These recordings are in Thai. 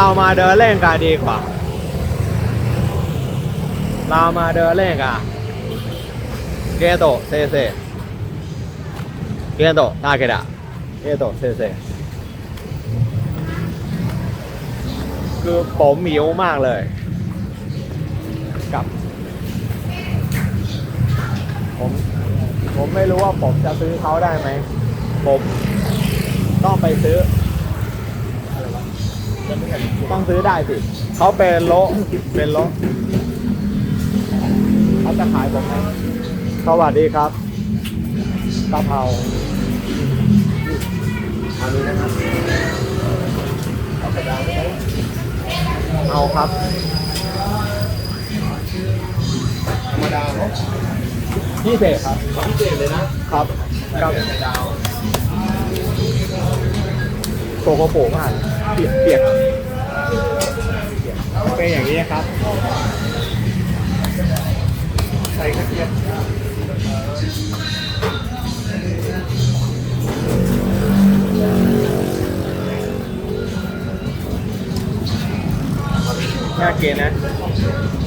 เรามาเดินเล่นกันดีกว่า เรามาเดินเล่นกันเกโตเซเซเกโตตาเกดะเกโตเซเซคือผมหิวมากเลย กับ ผม ผมไม่รู้ว่าผมจะซื้อเขาได้ไหม ผมต้องไปซื้อ ต้องซื้อได้สิเขาเป็นโลเป็นโลเขาจะขายผมไหมสวัสดีครับกะเพราอันนี้นะครับเอาไปดาวไหมเอาครับธรรมดาเนาะพี่เศษครับพิเศษเลยนะครับกับดาวโกโกโปมาก เปียกเปียกเป็นอย่างนี้ครับ ใส่กระเทียมน่ากินนะ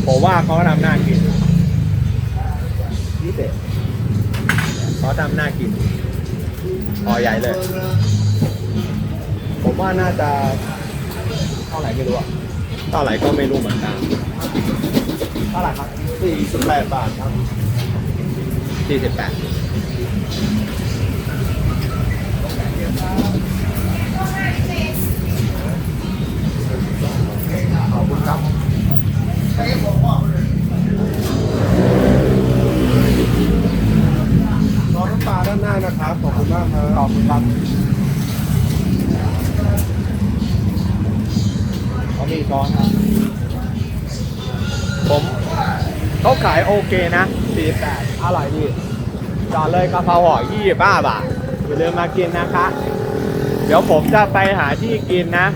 ผมว่าเขาทำน่ากินพิเศษเขาทำน่ากินพอใหญ่เลย ว่าน่าจะเท่าไหร่ไม่รู้อะเท่าไหร่ก็ไม่รู้เหมือนกันเท่าไหร่ครับสี่สิบแปดบาทครับสี่สิบแปดขอบคุณครับน้องน้ำปลาด้านหน้านะครับ ขอบคุณมากครับขอบคุณครับ เขามีช้อนครับผมเขาขายโอเคนะสี่แปดอร่อยดีจอดเลยกะเพราห่อยี่บ้าทอย่าลืมมากินนะคะ เดี๋ยวผมจะไปหาที่กินนะ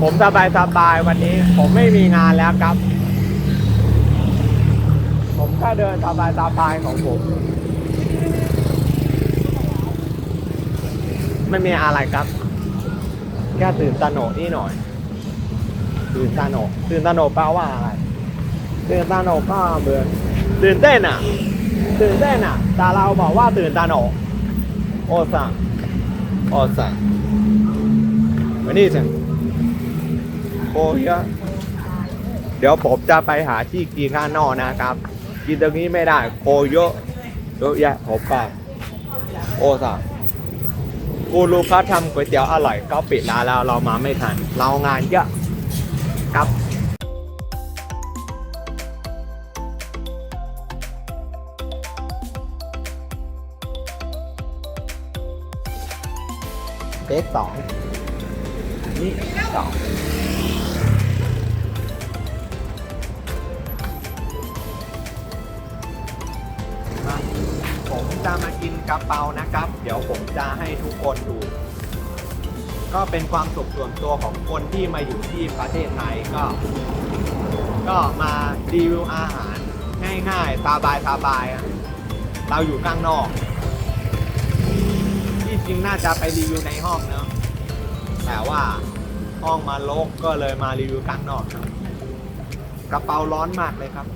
ผมสบายสบายวันนี้ ผมไม่มีงานแล้วครับ ผมแค่เดินสบายสบายของผม ไม่มีอะไรครับ แค่ตื่นตระหนกนี่หน่อย ตื่นตระหนกตื่นตระหนกแปลว่าอะไรตื่นตระหนกก็เหมือนตื่นเต้นอะ ตื่นเต้นอะ แต่เราบอกว่าตื่นตระหนกโอซังโอซังวันนี้จังโอ้ยอะเดี๋ยวผมจะไปหาที่กินข้างนอกนะครับ กินตรงนี้ไม่ได้โคเยอะเยอะแยะผมไปโอซังกูรู้เขาทำก๋วยเตี๋ยวอร่อยก็ปิดร้านแล้วเรามาไม่ทัน เรางานเยอะ ครับเทคสองนี่สองผมจะมากินกะเพรานะครับ เดี๋ยวผมจะให้ทุกคนดู ก็เป็นความสุขส่วนตัวของคนที่มาอยู่ที่ประเทศไทยก็ ก็มารีวิวอาหารง่ายๆ สบายสบายๆเราอยู่ข้างนอก ที่จริงน่าจะไปรีวิวในห้องเนอะแต่ว่าห้องมาลกก็เลยมารีวิวข้างนอกครับกระเป๋าร้อนมากเลยครับ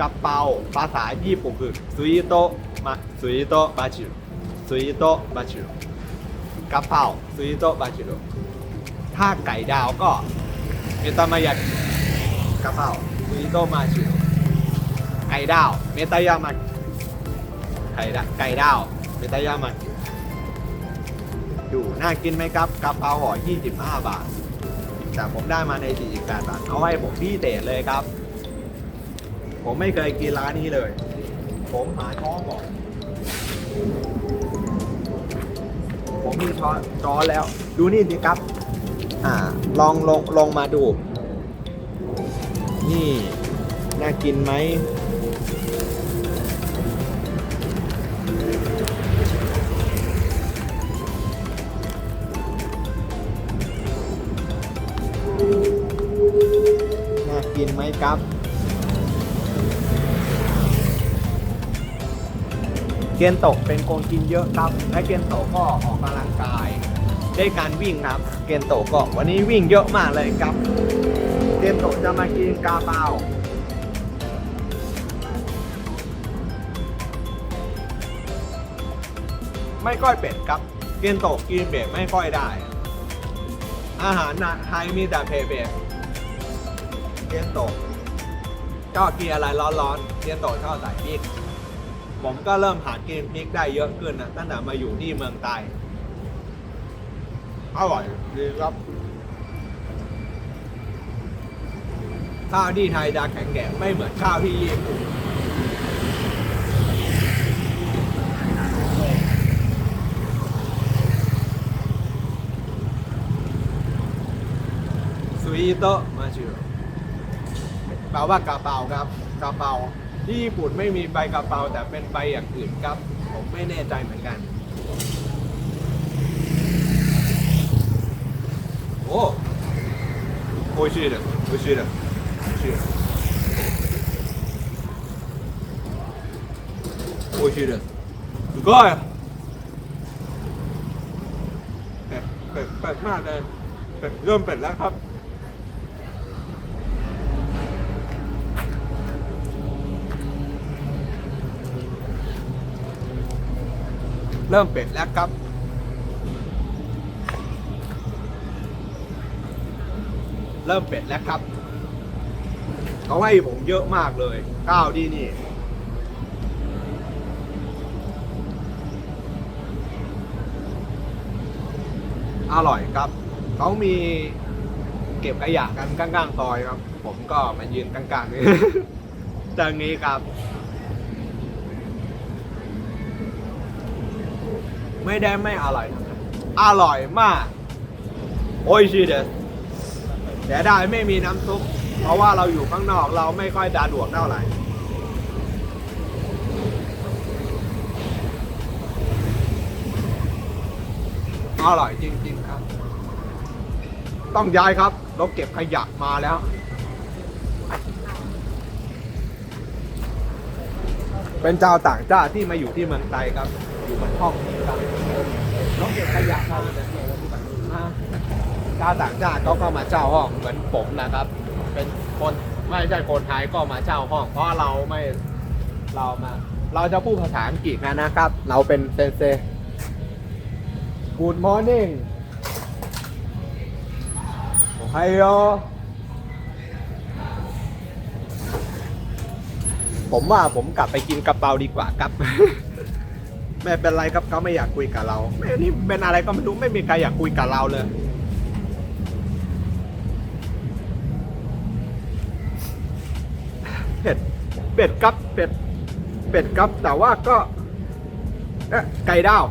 กระเป๋าภาษาญี่ปุ่นคือซุยโตะมาซุยโตะบาจิซุยโตะบาจิ กระเป๋าซุยโตะบาจิถ้าไก่ดาวก็เมตามายากิกระเป๋าซุยโตะมาจิไก่ดาว เมตายามากิไก่ดาวไก่ดาวเมตายามากิอยู่น่ากินไหมครับกะเพราห่อ25 บาทแต่ผมได้มาใน 48 บาทเอาให้ผมพี่เตะเลยครับ ผมไม่เคยกินร้านนี้เลย ผมหาช้อนก่อน ผมมีช้อนช้อนแล้ว ดูนี่สิครับ อ่า ลองลงลงมาดู นี่ น่ากินไหม เกียนโตะเป็นคนกินเยอะครับ และเกียนโตะก็ออกกำลังกายได้การวิ่งครับเกนโตะก็วันนี้วิ่งเยอะมากเลยครับเกนโตะจะมากินกาเปาไม่ค่อยเป็ดครับเกนโตะกินเป็ดไม่ค่อยได้ อาหารไทยมีแต่เพเป็ดเกนโตะชอบกินอะไรร้อนๆเกนโตะชอบใส่พริก ผมก็เริ่มหากินพริกได้เยอะขึ้นนะตั้งแต่มาอยู่ที่เมืองไทยอร่อยดีครับข้าวที่ไทยจะแข็งแกร่งไม่เหมือนข้าวที่ญี่ปุ่นสวีโตมาชิโร่แปลว่ากระเป๋าครับกระเป๋า ที่ญี่ปุ่นไม่มีใบกระเป๋าแต่เป็นใบอย่างอื่นครับ ผมไม่แน่ใจเหมือนกัน โอ้โอ้ชื่อเลยโอ้ชื่อเลยชื่อโอ้ชื่อเลยสุดอดเปิดเป็ดมากเลยเริ่มเปิดแล้วครับ เริ่มเป็ดแล้วครับ เริ่มเป็ดแล้วครับเขาให้ผมเยอะมากเลยข้าวที่นี่อร่อยครับ เขามีเก็บขยะกันข้างๆซอยครับ ผมก็มายืนกลางๆนี้ตรงนี้ครับ ไม่ได้ไม่อร่อยนะครับอร่อยมาก โอ้ยชีเดสเสียดายไม่มีน้ำซุป เพราะว่าเราอยู่ข้างนอกเราไม่ค่อยดาดวกเท่าไหร่อร่อยจริง ๆ ครับ ต้องย้ายครับรถเก็บขยะมาแล้ว เป็นเจ้าวต่างชาติที่มาอยู่ที่เมืองไทยครับ อยู่บนห้อง นี้ครับรถเก็บขยะมาเลยนะชาวต่างชาติเขาก็มาเช่าห้องเหมือนผมนะครับ เป็นคนไม่ใช่คนไทยก็มาเช่าห้อง เพราะเราไม่เรามา เราจะพูดภาษาอังกฤษกันะครับ เราเป็นเซนเซ Good morning โอไฮโอผมว่าผมกลับไปกินกระเป๋าดีกว่าครับ ไม่เป็นไรครับเขาไม่อยากคุยกับเราไม่นี่เป็นอะไรก็ไม่รู้ไม่มีใครอยากคุยกับเราเลยเป็ดเป็ดครับเป็ดเป็ดครับแต่ว่าก็เอ๊ะไก่ดาว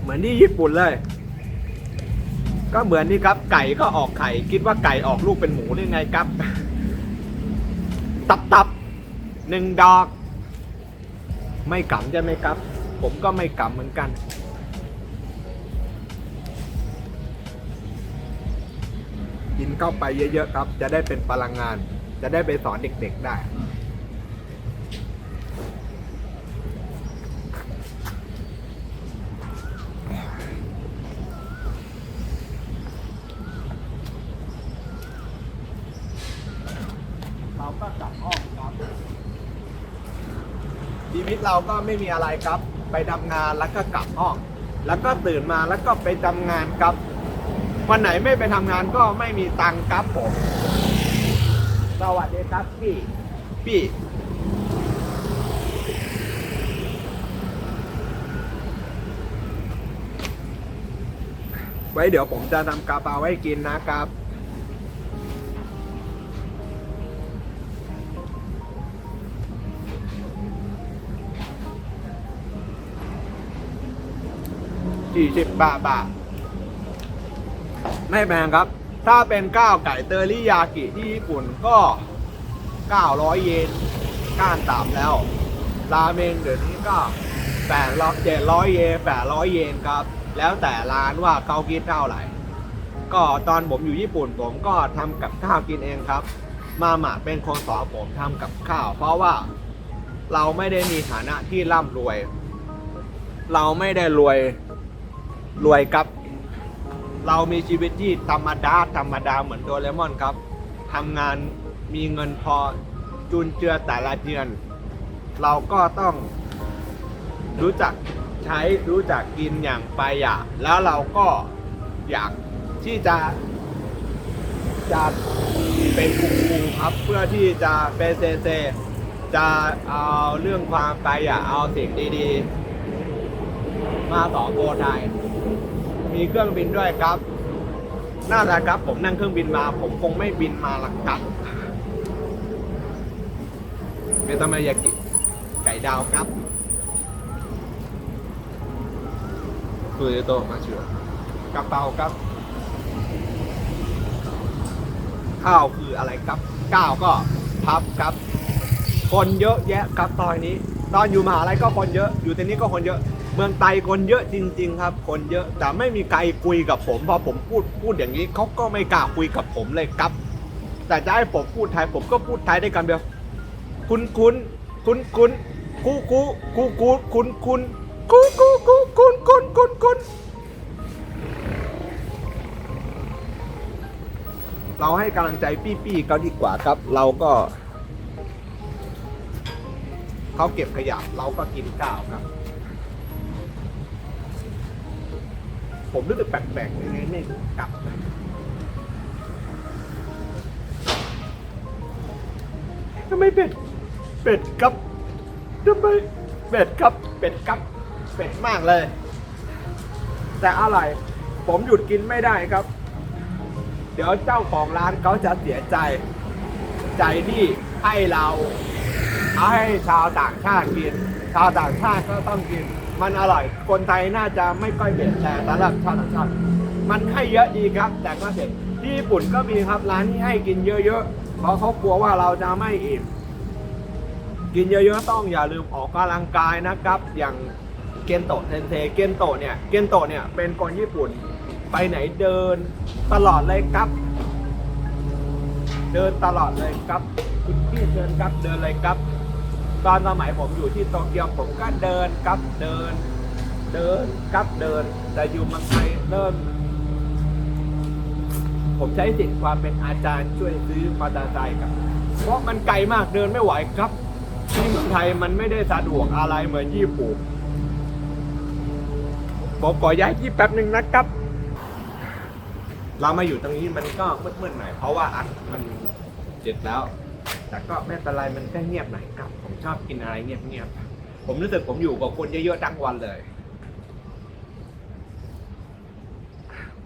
เหมือนที่ญี่ปุ่นเลย ก็เหมือนนี่ครับ ไก่ก็ออกไข่ คิดว่าไก่ออกลูกเป็นหมูได้ไงครับ ตับตับหนึ่งดอก ไม่กำใช่ไหมครับ ผมก็ไม่กำเหมือนกัน กินเข้าไปเยอะๆครับ จะได้เป็นพลังงาน จะได้ไปสอนเด็กๆได้ เราก็กลับห้องครับชีวิต เราก็ไม่มีอะไรครับ ไปทำงานแล้วก็กลับห้อง แล้วก็ตื่นมาแล้วก็ไปทำงานครับ วันไหนไม่ไปทำงานก็ไม่มีตังค์ครับผมสวัสดีครับพี่พี่ไว้เดี๋ยวผมจะทำกาเปาให้กินนะครับ สี่สิบบาทบาท ไม่แพงครับ ถ้าเป็นก้าวไก่เตอริยากิที่ญี่ปุ่นก็900เยนก้านต่ำแล้ว ราเมงเดี๋ยวนี้ก็แปดร้อยเจ็ดร้อยเยนแปดร้อยเยนครับ แล้วแต่ร้านว่าเขาคิดเท่าไหร่ ก็ตอนผมอยู่ญี่ปุ่นผมก็ทำกับข้าวกินเองครับ มาหมาเป็นคนสอนผมทำกับข้าว เพราะว่าเราไม่ได้มีฐานะที่ร่ำรวย เราไม่ได้รวย รวยครับ เรามีชีวิตที่ธรรมดาธรรมดาเหมือนโดเรมอนครับทำงานมีเงินพอจุนเจือแต่ละเดือน เราก็ต้องรู้จักใช้รู้จักกินอย่างประหยัดแล้วเราก็อยากที่จะจะเป็นกลุ่มๆครับเพื่อที่จะเป็นเซเซจะเอาเรื่องความประหยัดเอาสิ่งดีๆ มาต่อโบไทย มีเครื่องบินด้วยครับ น่าจะครับผมนั่งเครื่องบินมา ผมคงไม่บินมาหละครับเมตามายากิไก่ดาวครับคุยโตมาเชื่อกระเป๋าครับ ข้าวคืออะไรครับก้าวก็พับครับ คนเยอะแยะครับตอนนี้ ตอนอยู่มหาลัยก็คนเยอะ อยู่ที่นี้ก็คนเยอะ เมืองไทยคนเยอะจริง ๆ ครับ คนเยอะแต่ไม่มีใครคุยกับผมพอผมพูดพูดอย่างนี้เขาก็ไม่กล้าคุยกับผมเลยครับ แต่จะให้ผมพูดไทยผมก็พูดไทยได้คำเดียวคุณคุณคุณคุณกูกูกูกูคุณคุณกูกูกูคุณคุณคุณคุณเราให้กำลังใจปี้ๆเขาดีกว่าครับ เราก็เขาเก็บขยะเราก็กินข้าวครับ ผมรู้สึกแปลกๆยังไงไม่กลับนะทำไมเป็ด เป็ดครับทำไมเป็ดครับ เป็ดครับ เป็ดมากเลย แต่อะไร ผมหยุดกินไม่ได้ครับ เดี๋ยวเจ้าของร้านเขาจะเสียใจ ใจที่ให้เรา เอาให้ชาวต่างชาติกิน ชาวต่างชาติก็ต้องกิน มันอร่อย คนไทยน่าจะไม่ค่อยเผ็ดแต่สำหรับชาวต่างชาติมันให้เยอะดีครับ แต่ก็เผ็ดที่ญี่ปุ่นก็มีครับร้านที่ให้กินเยอะๆเพราะเขากลัวว่าเราจะไม่อิ่มกินเยอะๆต้องอย่าลืมออกกำลังกายนะครับ อย่างเกนโตะเทนเทเกนโตะเนี่ยเกนโตะเนี่ยเป็นคนญี่ปุ่นไปไหนเดินตลอดเลยครับ เดินตลอดเลยครับคุณพี่เดินครับเดินเลยครับ ตอนสมัยผมอยู่ที่โตเกียวผมก็เดินครับเดิน เดินครับเดิน แต่อยู่เมืองไทยเริ่ม ผมใช้สิทธิ์ความเป็นอาจารย์ช่วยซื้อมอเตอร์ไซค์ครับ เพราะมันไกลมากเดินไม่ไหวครับ ที่เมืองไทยมันไม่ได้สะดวกอะไรเหมือนญี่ปุ่นผมขอย้ายที่แป๊บหนึ่งนะครับ เรามาอยู่ตรงนี้มันก็มืดๆหน่อยเพราะว่าอัดมันเจ็ดแล้ว แต่ก็ไม่เป็นไรมันก็เงียบหน่อยครับ ผมชอบกินอะไรเงียบๆผมรู้สึกผมอยู่กับคนเยอะๆทั้งวันเลย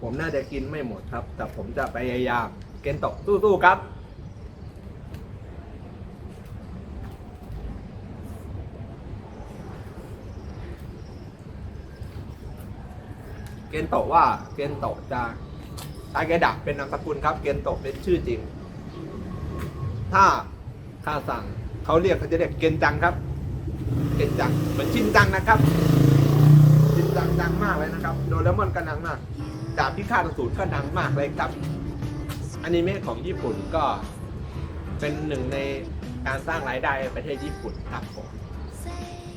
ผมน่าจะกินไม่หมดครับ แต่ผมจะพยายามเกนโตะสู้ๆครับเกนโตะว่าเกนโตะจะตาเกดะเป็นนามสกุลครับ เกนโตะเป็นชื่อจริง ถ้าข้าสั่งเขาเรียกเขาจะเรียกเกนจังครับ เกนจังเหมือนชินจังนะครับ ชินจังดังมากเลยนะครับ โดเรมอนก็ดังมากดาบพิฆาตอสูรก็ดังมากเลยครับอนิเมะของญี่ปุ่นก็เป็นหนึ่งในการสร้างรายได้ประเทศญี่ปุ่นครับผม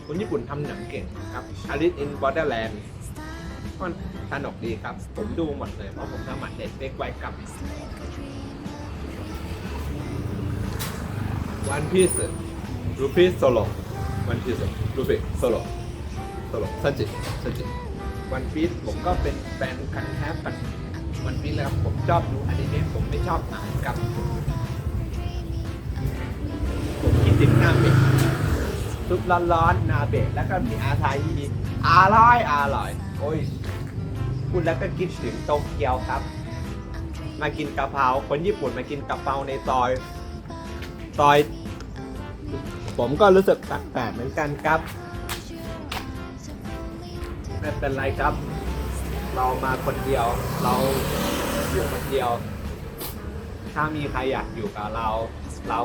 คนญี่ปุ่นทำหนังเก่งครับ Alice in Borderland มันสนุกดีครับ ผมดูหมดเลยเพราะผมสมัครเด็กเล็กไว้กับ One Piece รูปีโซโล One Piece รูปีโซโลโซโลซันจิซันจิ One Piece ผมก็เป็นแฟนคันแทบกัน One Piece เลยครับผมชอบดูอนิเมะผมไม่ชอบอ่านครับ ผมคิดถึงนาเบะซุปร้อนๆนาเบะแล้วก็มีอาทายีอร่อยอร่อย โอ้ยพูดแล้วก็คิดถึงโตเกียวครับ มากินกะเพราคนญี่ปุ่นมากินกะเพราในซอย ซอย ผมก็รู้สึกแปลกๆเหมือนกันครับ ไม่เป็นไรครับ เรามาคนเดียว เราอยู่คนเดียว ถ้ามีใครอยากอยู่กับเรา เรา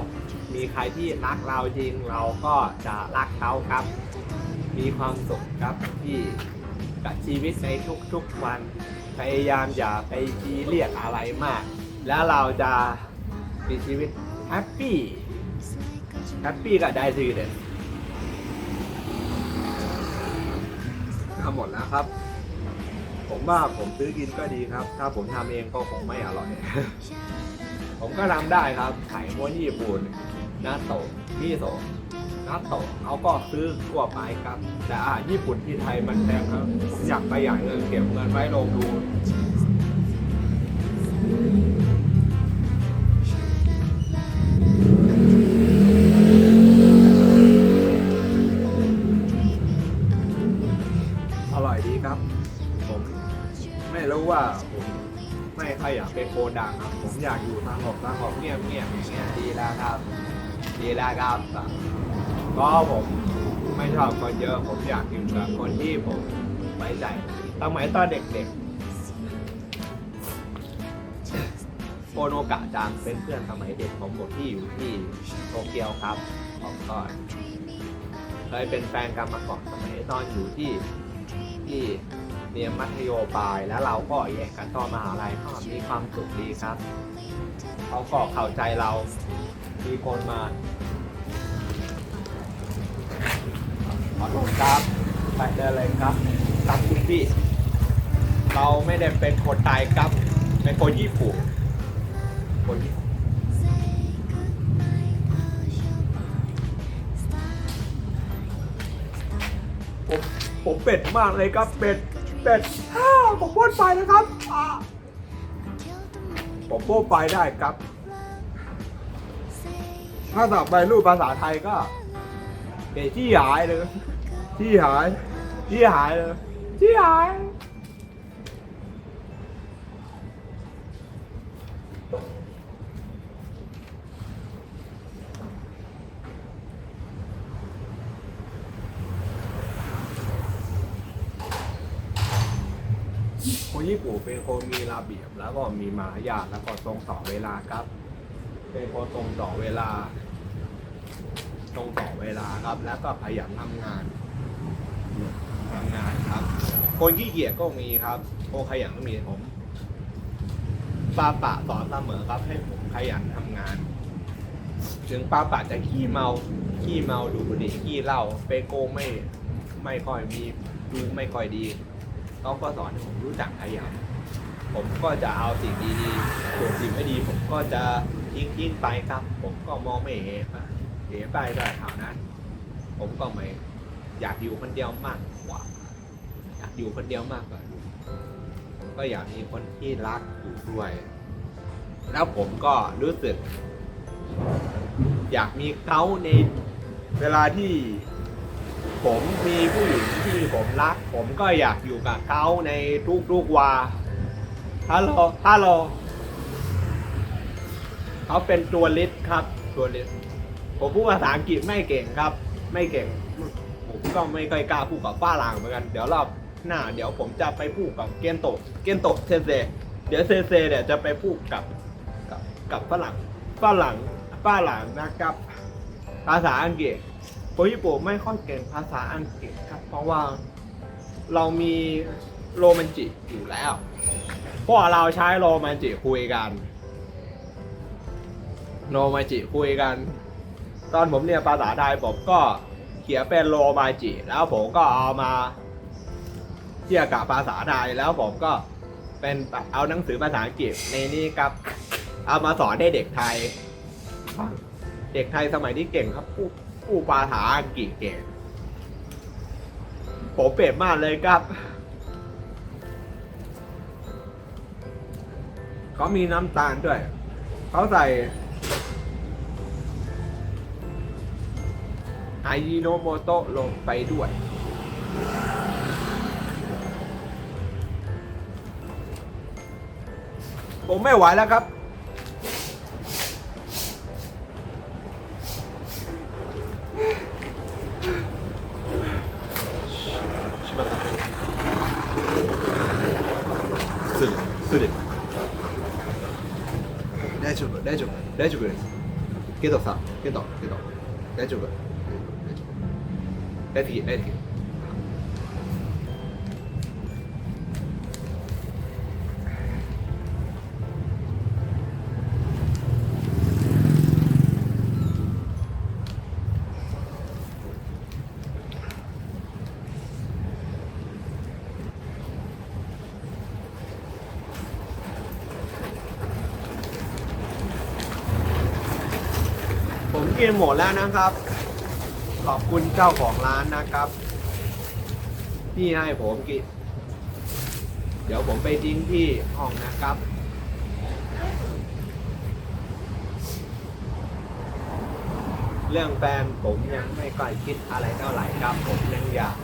มีใครที่รักเราจริง เราก็จะรักเขาครับ มีความสุขครับที่กับชีวิตในทุกๆวัน พยายามอย่าไปซีเรียสอะไรมาก แล้วเราจะมีชีวิต แฮปปี้แฮปปี้กับได้ทีเด็ดทำหมดแล้วครับผมมว่าผมซื้อกินก็ดีครับ ถ้าผมทำเองก็คงไม่อร่อย ผมก็ทำได้ครับ ไข่ม้วนญี่ปุ่นนาโตะมิโซะนาโตะเขาก็ซื้อทั่วไปครับ แต่อาหารญี่ปุ่นที่ไทยมันแพงครับ ผมอยากประหยัดเงินเก็บเงินไว้ลงดู อยากอยู่ทางหกทางหกเงียบเงียบอย่างเงี้ยดีแล้วครับ ดีแล้วครับเพราะผมไม่ชอบคนเยอะผมอยากอยู่กับคนที่ผมไว้ใจสมัยตอนเด็กๆโอโนกะจังเป็นเพื่อนสมัยเด็กของผมที่อยู่ที่โตเกียวครับผมก็เคยเป็นแฟนกันมาก่อนสมัยตอนอยู่ที่ที่เรียนมัธยมปลายแล้วเราก็แยกกันต่อมหาลัยก็มีความสุขดีครับ เขาก็เข้าใจเรา มีคนมา ขอโทษครับ ไปเดินเลยครับครับคุณพี่ เราไม่ได้เป็นคนไทยครับ เป็นคนญี่ปุ่น คนญี่ปุ่นผมเป็ดมากเลยครับเป็ดเป็ดอ้าวผมพูดไปนะครับ ผมพูดไปได้ครับ ถ้าต่อไปรูปภาษาไทยก็เป็นที่หายเลย ที่หาย ที่หายเลย ที่หายคน ญี่ปุ่นเป็นคนมีระเบียบแล้วก็มีมารยาทแล้วก็ตรงต่อเวลาครับ เป็นคนตรงต่อเวลา ตรงต่อเวลาครับ แล้วก็ขยันทำงานทำงานครับ คนขี้เกียจก็มีครับคนขยันก็มีผมป้าปะสอนเสมอครับให้ผมขยันทำงาน ถึงป้าปะจะขี้เมาขี้เมาดูบุหรี่ขี้เหล้าเปโกงไม่ไม่ค่อยมีดูไม่ค่อยดี เขาก็สอนให้ผมรู้จักขยันผมก็จะเอาสิ่งดีๆส่วนสิ่งไม่ดี ผมก็จะทิ้งทิ้งไปครับ ผมก็มองไม่เห็นะเห็นไปได้เท่านั้น ผมก็ไม่อยากอยู่คนเดียวมากกว่า อยากอยู่คนเดียวมากกว่าผมก็อยากมีคนที่รักอยู่ด้วย แล้วผมก็รู้สึก อยากมีเขาในเวลาที่ ผมมีผู้หญิงที่ผมรัก ผมก็อยากอยู่กับเขาในทุกๆวาฮัลโหลฮัลโหลเขาเป็นตัวลิสครับ ตัวลิสผมพูดภาษาอังกฤษไม่เก่งครับ ไม่เก่ง ผมก็ไม่ค่อยกล้าพูดกับป้าหลางเหมือนกัน เดี๋ยวรอบหน้า เดี๋ยวผมจะไปพูดกับเกนโตะเกนโตะเซเซเดี๋ยวเซเซเนี่ยจะไปพูดกับกับกับฝรั่งฝรั่งฝรั่งนะครับ ภาษาอังกฤษ คนญี่ปุ่นไม่ค่อยเก่งภาษาอังกฤษครับ เพราะว่าเรามีโรแมนจิกอยู่แล้วพวกเราใช้โรแมนจิคุยกัน โรแมนจิคุยกัน ตอนผมเรียนภาษาไทยผมก็เขียนเป็นโรแมนจิแล้วผมก็เอามาเทียบกับภาษาไทยแล้วผมก็เป็นเอาหนังสือภาษาอังกฤษในนี้ครับ เอามาสอนให้เด็กไทย เด็กไทยสมัยนี้เก่งครับ ผู้ผู้ภาษาอังกฤษเก่งผมเปรียบมากเลยครับ เขามีน้ำตาลด้วย เขาใส่ไอยิโนโมโตะลงไปด้วยผมไม่ไหวแล้วครับ ได้ทีได้ทีผมกินหมดแล้วนะครับ ขอบคุณเจ้าของร้านนะครับที่ให้ผมกินเดี๋ยวผมไปทิ้งที่ห้องนะครับ เรื่องแฟนผมยังไม่ค่อยคิดอะไรเท่าไหร่ครับ ผมยังอยาก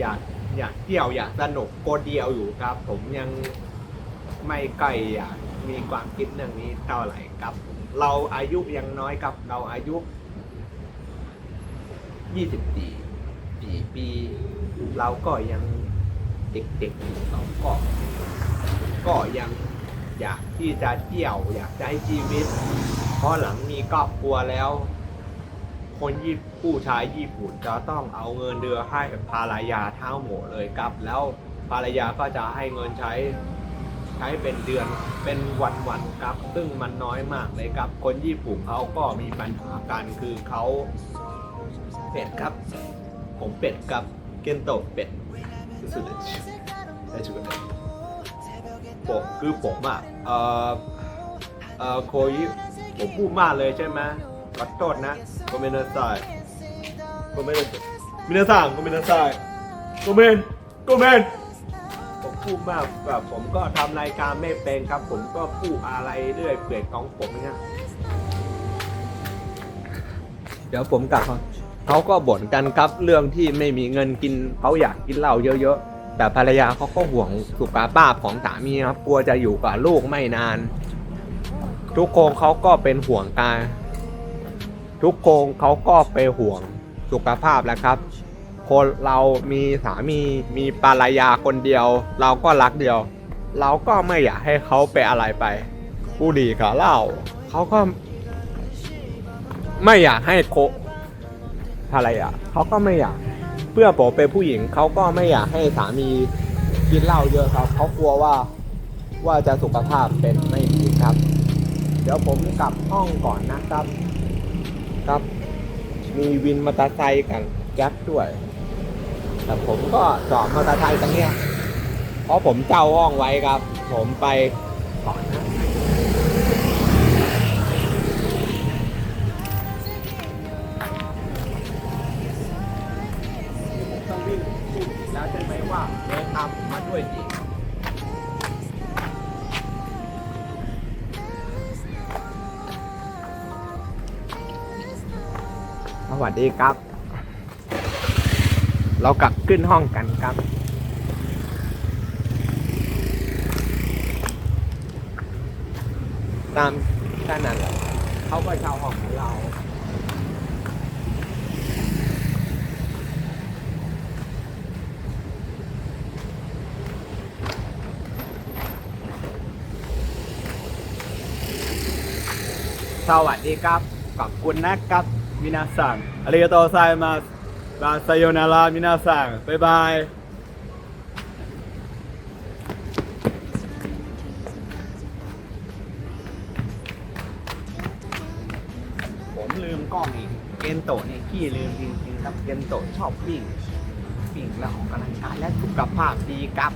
อยากอยากเที่ยวอยากสนุกโกเดียวอยู่ครับ ผมยังไม่ใกล้อยากมีความคิดเรื่องนี้เท่าไหร่ครับ เราอายุยังน้อยครับเราอายุ 24ปีปี เราก็ยังเด็กๆอยู่เราก็ ก็ยังอยากที่จะเที่ยวอยากใช้ชีวิต เพราะหลังมีครอบครัวแล้ว คนญี่ปุ่นผู้ชายญี่ปุ่นจะต้องเอาเงินเดือนให้ภรรยาเท่าหมดเลยครับ แล้วภรรยาก็จะให้เงินใช้ใช้เป็นเดือนเป็นวันๆครับ ซึ่งมันน้อยมากเลยครับ คนญี่ปุ่นเขาก็มีปัญหากันคือเขา เป็ดครับ ผมเป็ดครับ เกนโตะเป็ดสุดๆได้ชุดเลยผมคือผมอะเอ่อเอ่อโคยิผมพูดมากเลยใช่ไหมขอโทษนะโกเมนนาไซโกเมนมินาซังโกเมนนาไซโกเมนโกเมนผมพูดมากแบบผมก็ทำรายการไม่เป็นครับ ผมก็พูดอะไรเรื่อยเปื่อยของผมเนี่ยเดี๋ยวผมกลับมา เขาก็บ่นกันครับเรื่องที่ไม่มีเงินกินเขาอยากกินเหล้าเยอะๆ แต่ภรรยาเขาก็ห่วงสุขภาพของสามีครับกลัวจะอยู่กับลูกไม่นาน ทุกคนเขาก็เป็นห่วงการทุกคนเขาก็ไปห่วงสุขภาพแล้วครับ คนเรามีสามีมีภรรยาคนเดียว เราก็รักเดียว เราก็ไม่อยากให้เขาไปอะไรไปบุหรี่กับเหล้าเขาก็ไม่อยากให้โค ภรรยาเขาก็ไม่อยาก เพื่อผมเป็นผู้หญิงเขาก็ไม่อยากให้สามีกินเหล้าเยอะครับเขากลัวว่าว่าจะสุขภาพเป็นไม่ดีครับ เดี๋ยวผมกลับห้องก่อนนะครับ ครับ มีวินมอเตอร์ไซค์กันแก๊ปด้วย แต่ผมก็จอดมอเตอร์ไซค์ตรงเนี้ยเพราะผมเช่าห้องไว้ครับ ผมไปก่อนนะ ว่าเดินตามผมมาด้วยจริสวัสดีครับ เรากลับขึ้นห้องกันครับ ตามแค่นั้นเขาก็เช่าห้องของเรา สวัสดีครับขอบคุณนะครับมินาซังอาริกโตไซมาสบาซโยนารามินาซังบ๊ายบายผมลืมกล้องอีกเกนโตะเนี่ยขี้ลืมจริงๆครับเกนโตะชอบวิ่งวิ่งแล้วออกกำลังกายและสุขภาพดีครับ